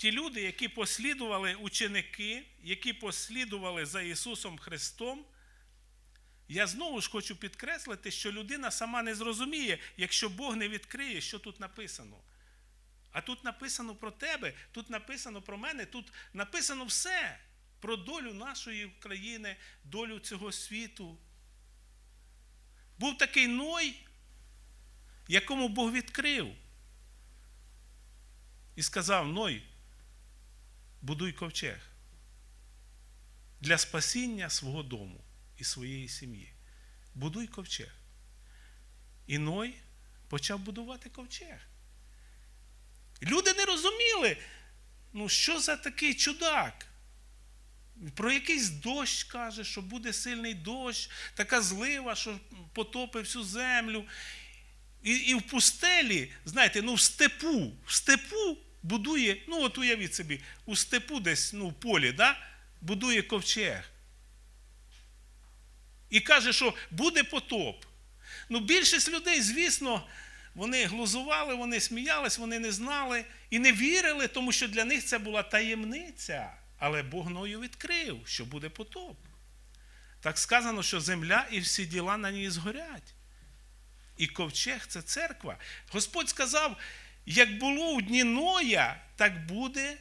ті люди, які послідували ученики, які послідували за Ісусом Христом, я знову ж хочу підкреслити, що людина сама не зрозуміє, якщо Бог не відкриє, що тут написано. А тут написано про тебе, тут написано про мене, тут написано все про долю нашої України, долю цього світу. Був такий Ной, якому Бог відкрив. І сказав: Ной, будуй ковчег для спасіння свого дому і своєї сім'ї. Будуй ковчег. І Ной почав будувати ковчег. Люди не розуміли, ну що за такий чудак. Про якийсь дощ каже, що буде сильний дощ, така злива, що потопить всю землю. І, і в пустелі, знаєте, ну в степу, в степу будує, ну от уявіть собі, у степу десь, ну, в полі, да, будує ковчег. І каже, що буде потоп. Ну, більшість людей, звісно, вони глузували, вони сміялись, вони не знали і не вірили, тому що для них це була таємниця. Але Бог Ною відкрив, що буде потоп. Так сказано, що земля і всі діла на ній згорять. І ковчег це церква. Господь сказав: як було у дні Ноя, так буде,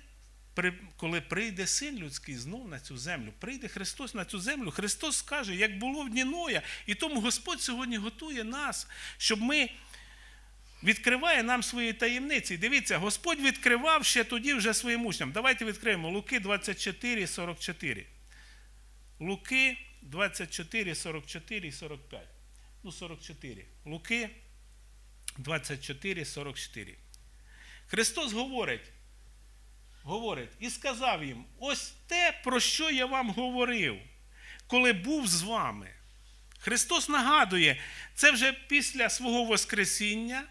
коли прийде син людський знов на цю землю. Прийде Христос на цю землю. Христос скаже, як було в дні Ноя. І тому Господь сьогодні готує нас, щоб ми. Відкриває нам свої таємниці. Дивіться, Господь відкривав ще тоді вже своїм учням. Давайте відкриємо Луки 24, 44. Луки 24, 44 і 45. Ну, 44. Луки 24, 44. Христос говорить, говорить і сказав їм: ось те, про що я вам говорив, коли був з вами. Христос нагадує, це вже після свого Воскресіння.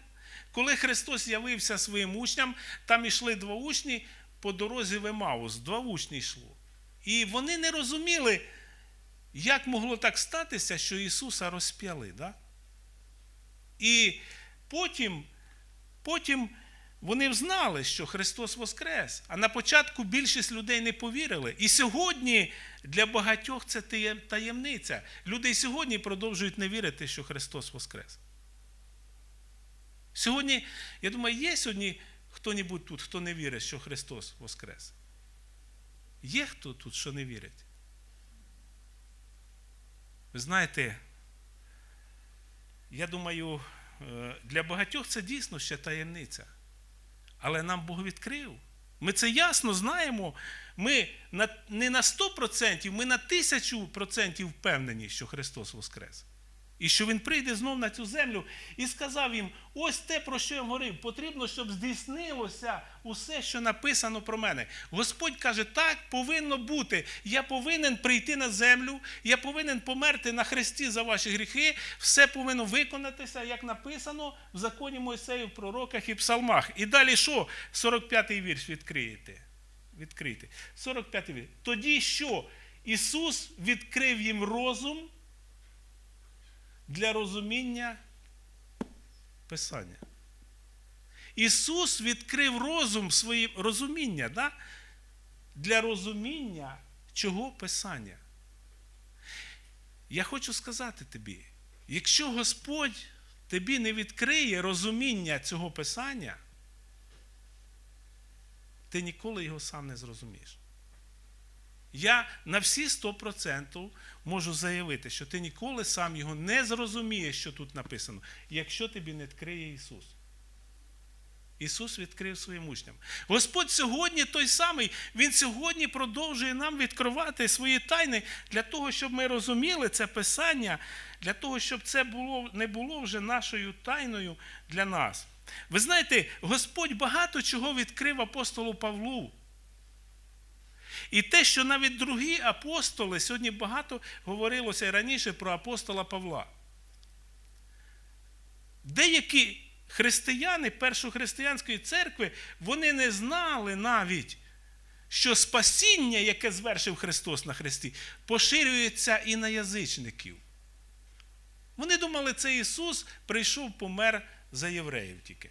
Коли Христос явився своїм учням, там йшли два учні по дорозі в Емаус, два учні йшло. І вони не розуміли, як могло так статися, що Ісуса розп'яли. Да? І потім, потім вони взнали, що Христос Воскрес. А на початку більшість людей не повірили. І сьогодні для багатьох це таємниця. Люди і сьогодні продовжують не вірити, що Христос Воскрес. Сьогодні, я думаю, є сьогодні хто-небудь тут, хто не вірить, що Христос Воскрес? Є хто тут, що не вірить? Ви знаєте, я думаю, для багатьох це дійсно ще таємниця. Але нам Бог відкрив. Ми це ясно знаємо. Ми не на 100%, ми на 1000% впевнені, що Христос Воскрес. І що Він прийде знов на цю землю і сказав їм: ось те, про що я говорив, потрібно, щоб здійснилося усе, що написано про мене. Господь каже, так повинно бути. Я повинен прийти на землю, я повинен померти на хресті за ваші гріхи. Все повинно виконатися, як написано в законі Мойсею, в пророках і псалмах. І далі що? 45-й вірш відкриєте. Відкрийте. 45-й вірш. Тоді що? Ісус відкрив їм розум для розуміння Писання. Ісус відкрив розум своїм розуміння да? для розуміння чого Писання. Я хочу сказати тобі, якщо Господь тобі не відкриє розуміння цього Писання, ти ніколи його сам не зрозумієш. Я на всі 100% можу заявити, що ти ніколи сам його не зрозумієш, що тут написано, якщо тобі не відкриє Ісус. Ісус відкрив своїм учням. Господь сьогодні той самий, Він сьогодні продовжує нам відкривати свої тайни для того, щоб ми розуміли це Писання, для того, щоб це було, не було вже нашою тайною для нас. Ви знаєте, Господь багато чого відкрив апостолу Павлу. І те, що навіть другі апостоли, сьогодні багато говорилося і раніше про апостола Павла. Деякі християни першохристиянської церкви, вони не знали навіть, що спасіння, яке звершив Христос на Христі, поширюється і на язичників. Вони думали, це Ісус прийшов помер за євреїв тільки.